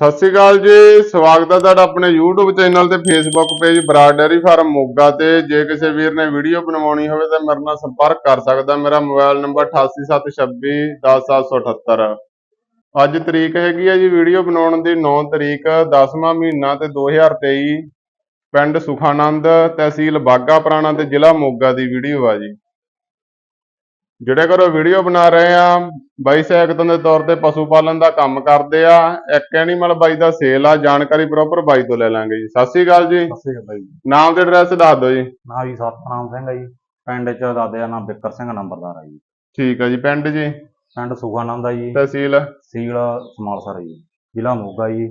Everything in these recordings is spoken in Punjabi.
ਸਤਿ ਸ਼੍ਰੀ ਅਕਾਲ ਜੀ, ਸਵਾਗਤ ਹੈ ਤੁਹਾਡਾ ਆਪਣੇ YouTube ਚੈਨਲ ਤੇ Facebook page Brar dairy farm Moga ਤੇ। ਜੇ ਕਿਸੇ ਵੀਰ ਨੇ ਵੀਡੀਓ ਬਣਾਉਣੀ ਹੋਵੇ ਤਾਂ ਮੇਰੇ ਨਾਲ ਸੰਪਰਕ ਕਰ ਸਕਦਾ। ਮੇਰਾ ਮੋਬਾਈਲ ਨੰਬਰ 8876260778 ਅੱਜ ਤਰੀਕ ਹੈਗੀ ਹੈ ਜੀ ਵੀਡੀਓ ਬਣਾਉਣ ਦੀ 9 ਤਰੀਕ 10ਵਾਂ ਮਹੀਨਾ ਤੇ 2023 ਪਿੰਡ ਸੁਖਾਨੰਦ ਤਹਿਸੀਲ ਬਾਗਾ ਪੁਰਾਣਾ ਤੇ ਜ਼ਿਲ੍ਹਾ ਮੋਗਾ ਦੀ ਵੀਡੀਓ ਆ ਜੀ। ਜਿਹੜੇ ਘਰੋਂ ਵੀਡੀਓ ਬਣਾ ਰਹੇ ਆ ਬਾਈ ਸੈਕਟਨ ਦੇ ਤੌਰ ਤੇ ਪਸ਼ੂ ਪਾਲਣ ਦਾ ਕੰਮ ਕਰਦੇ ਆ ਇੱਕ ਐਨੀਮਲ ਬਾਈ ਦਾ ਸੇਲ ਆ ਜਾਣਕਾਰੀ ਪ੍ਰੋਪਰ ਬਾਈ ਤੋਂ ਲੈ ਲਾਂਗੇ ਜੀ। ਸਤਿ ਸ਼੍ਰੀ ਅਕਾਲ ਜੀ। ਨਾਮ ਤੇ ਐਡਰੈਸ ਦੱਸ ਦਿਓ ਜੀ। ਨਾ ਜੀ ਸਤਨਾਮ ਸਿੰਘ ਆ ਜੀ। ਪਿੰਡ ਚ ਦਾਦੇ ਦਾ ਨਾਮ ਬਿੱਕਰ ਸਿੰਘ ਨੰਬਰਦਾਰ ਆ ਜੀ। ਠੀਕ ਆ ਜੀ ਪਿੰਡ ਜੀ? ਪਿੰਡ ਸੁਖਾਨੰਦ ਆ ਜੀ। ਤਹਿਸੀਲ? ਸੀਲ ਸਮਾਲਸਰ ਜੀ। ਜ਼ਿਲ੍ਹਾ ਮੋਗਾ ਜੀ।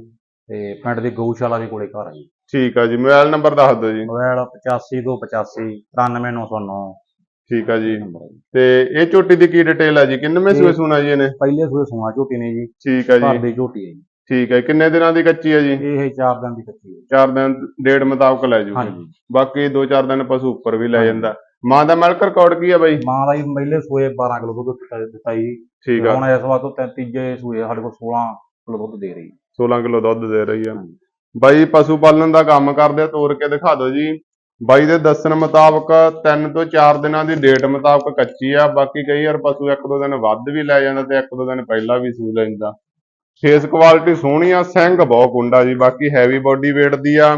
ਤੇ ਪਿੰਡ ਦੀ ਗਊਸ਼ਾਲਾ ਦੇ ਕੋਲੇ ਘਰ ਆ ਜੀ। ਠੀਕ ਆ ਜੀ ਮੋਬਾਈਲ ਨੰਬਰ ਦੱਸ ਦਿਓ ਜੀ। ਮੋਬਾਈਲ 8585 93909 ਠੀਕ ਆ ਜੀ। ਨੰਬਰ ਆ ਜੀ। ਤੇ ਇਹ ਝੋਟੀ ਦੀ ਕੀ ਡਿਟੇਲ ਆ ਜੀ? ਕਿੰਨਵੇਂ ਸੂਏ ਸੂਣਾ ਜੀ ਇਹਨੇ? ਪਹਿਲੇ ਸੂਏ ਸੁਣਾ ਝੋਟੀ ਨੇ ਜੀ। ਠੀਕ ਆ ਘਰ ਜੀ ਦੀ ਝੋਟੀ ਹੈ ਜੀ। ਠੀਕ ਹੈ ਕਿੰਨੇ ਦਿਨਾਂ ਦੀ ਕੱਚੀ ਆ ਜੀ? ਇਹ 4 ਦਿਨ ਦੀ ਕੱਚੀ ਹੈ ਚਾਰ ਦਿਨ ਡੇਢ ਮੁਤਾਬਕ ਲੈ ਜੂ ਹਾਂਜੀ। ਬਾਕੀ 2-4 ਦਿਨ ਪਸ਼ੂ ਉੱਪਰ ਵੀ ਲੈ। ਜਾਂਦਾ। ਮਾਂ ਦਾ ਮਿਲਕ ਰਿਕਾਰਡ ਕੀ ਆ ਬਾਈ? ਮਾਂ ਦਾ ਜੀ ਪਹਿਲੇ ਸੂਏ 12 ਕਿਲੋ ਦੁੱਧ ਦਿੱਤਾ ਦਿੱਤਾ ਜੀ। ਠੀਕ ਆ। ਹੁਣ ਇਸ ਵਾਰ ਤੋਂ ਤੀਜੇ ਸੂਏ ਸਾਡੇ ਕੋਲ 16 ਕਿਲੋ ਦੁੱਧ ਦੇ ਰਹੀ। 16 ਕਿਲੋ ਦੁੱਧ ਦੇ ਰਹੀ ਆ। ਬਾਈ ਪਸ਼ੂ ਪਾਲਣ ਦਾ ਕੰਮ ਕਰਦੇ ਆ ਤੋਰ ਕੇ ਦਿਖਾ ਦਿਓ ਜੀ। ਬਾਈ ਦੇ ਦੱਸਣ ਮੁਤਾਬਕ 3 ਤੋਂ 4 ਦਿਨਾਂ ਦੀ ਡੇਟ ਮੁਤਾਬਕ ਕੱਚੀ ਆ, ਬਾਕੀ ਕਈ ਵਾਰ ਪਸ਼ੂ ਇੱਕ ਦੋ ਦਿਨ ਵੱਧ ਵੀ ਲੈ ਜਾਂਦਾ ਤੇ ਇੱਕ ਦੋ ਦਿਨ ਪਹਿਲਾਂ ਵੀ ਸੂ ਲੈਂਦਾ। ਫੇਸ ਕੁਆਲਿਟੀ ਸੋਹਣੀ ਆ, ਸਿੰਘ ਬਹੁਤ ਕੁੰਡਾ ਜੀ, ਬਾਕੀ ਹੈਵੀ ਬੋਡੀ weight ਦੀ ਆ।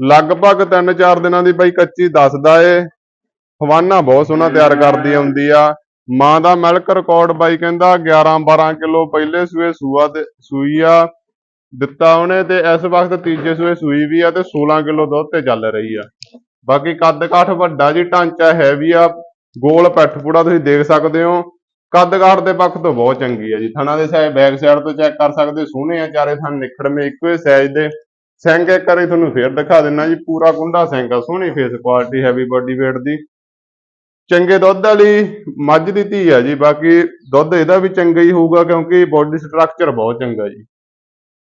ਲਗਭਗ 3-4 ਦਿਨਾਂ ਦੀ ਬਾਈ ਕੱਚੀ ਦੱਸਦਾ ਏ। ਹਵਾਨਾ ਬਹੁਤ ਸੋਹਣਾ ਤਿਆਰ ਕਰਦੀ ਆਉਂਦੀ ਆ। ਮਾਂ ਦਾ ਮਿਲਕ ਰਿਕਾਰਡ ਬਾਈ ਕਹਿੰਦਾ 11-12 ਕਿਲੋ ਪਹਿਲੇ ਸੂਏ ਸੂਆ ਤੇ ਸੂਈ ਆ, ਦਿੱਤਾ ਉਹਨੇ ਤੇ ਇਸ ਵਕਤ ਤੀਜੇ ਸੂਏ ਸੂਈ ਵੀ ਆ ਤੇ 16 ਕਿਲੋ ਦੁੱਧ ਤੇ ਚੱਲ ਰਹੀ ਆ। ਬਾਕੀ ਕੱਦ ਕਾਠ ਵੱਡਾ ਜੀ, ਢਾਂਚਾ ਹੈਵੀ ਆ, ਗੋਲ ਪੈਠ ਪੂੜਾ ਤੁਸੀਂ ਦੇਖ ਸਕਦੇ ਹੋ। ਕੱਦ ਕਾਠ ਦੇ ਪੱਖ ਤੋਂ ਬਹੁਤ ਚੰਗੀ ਆ ਜੀ। ਥਣਾ ਦੇ ਸਾਈਡ ਬੈਕ ਸਾਈਡ ਤੋਂ ਚੈੱਕ ਕਰ ਸਕਦੇ, ਸੋਹਣੇ ਆ, ਚਾਰੇ ਥਣ ਨਿਖੜਵੇਂ ਇੱਕੋ ਹੀ ਸਾਈਜ਼ ਦੇ। ਸਿੰਘ ਇੱਕ ਵਾਰੀ ਤੁਹਾਨੂੰ ਫੇਰ ਦਿਖਾ ਦਿੰਨਾ ਜੀ, ਪੂਰਾ ਕੁੰਡਾ ਸਿੰਘ ਆ, ਸੋਹਣੀ face quality heavy body weight ਦੀ। ਚੰਗੇ ਦੁੱਧ ਵਾਲੀ ਮੱਝ ਦੀ ਧੀ ਆ ਜੀ, ਬਾਕੀ ਦੁੱਧ ਇਹਦਾ ਵੀ ਚੰਗਾ ਹੀ ਹੋਊਗਾ, ਕਿਉਂਕਿ ਬੋਡੀ ਸਟਰਕਚਰ ਬਹੁਤ ਚੰਗਾ ਜੀ।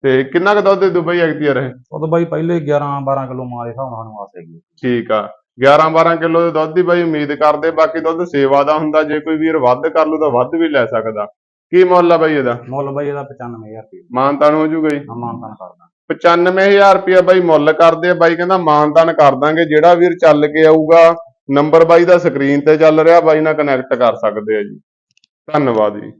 ਤੇ ਕਿੰਨਾ ਕੁ ਦੁੱਧ ਦੁਬਈ ਐਕਟੀਅਰ ਹੈ? ਉਦੋਂ ਬਾਈ ਪਹਿਲੇ 11 12 ਕਿਲੋ ਮਾਂ ਦੇ ਹਿਸਾਬ ਨਾਲ ਸਾਨੂੰ ਆਸ ਹੈਗੀ। ਠੀਕ ਆ। 11 12 ਕਿਲੋ ਦੇ ਦੁੱਧ ਦੀ ਬਾਈ ਉਮੀਦ ਕਰਦੇ ਬਾਕੀ ਦੁੱਧ ਸੇਵਾ ਦਾ ਹੁੰਦਾ ਜੇ ਕੋਈ ਵੀਰ ਵੱਧ ਕਰ ਲੂ ਤਾਂ ਵੱਧ ਵੀ ਲੈ ਸਕਦਾ। ਕੀ ਮੁੱਲ ਆ ਬਾਈ ਇਹਦਾ? ਮੁੱਲ ਬਾਈ ਇਹਦਾ 95000 ਰੁਪਏ। ਮਾਨਤਾਨ ਹੋ ਜੂਗਾ ਜੀ? ਮਾਨਤਾਨ ਕਰਦਾ 95000 ਰੁਪਇਆ ਬਾਈ ਮੁੱਲ ਕਰਦੇ ਆ। ਬਾਈ ਕਹਿੰਦਾ ਮਾਨਤਾਨ ਕਰ ਦਾਂਗੇ। ਜਿਹੜਾ ਵੀਰ ਚੱਲ ਕੇ ਆਊਗਾ ਨੰਬਰ ਬਾਈ ਦਾ ਸਕਰੀਨ ਤੇ ਚੱਲ ਰਿਹਾ ਬਾਈ ਨਾਲ ਕਨੈਕਟ ਕਰ ਸਕਦੇ ਆ ਜੀ। ਧੰਨਵਾਦ ਜੀ।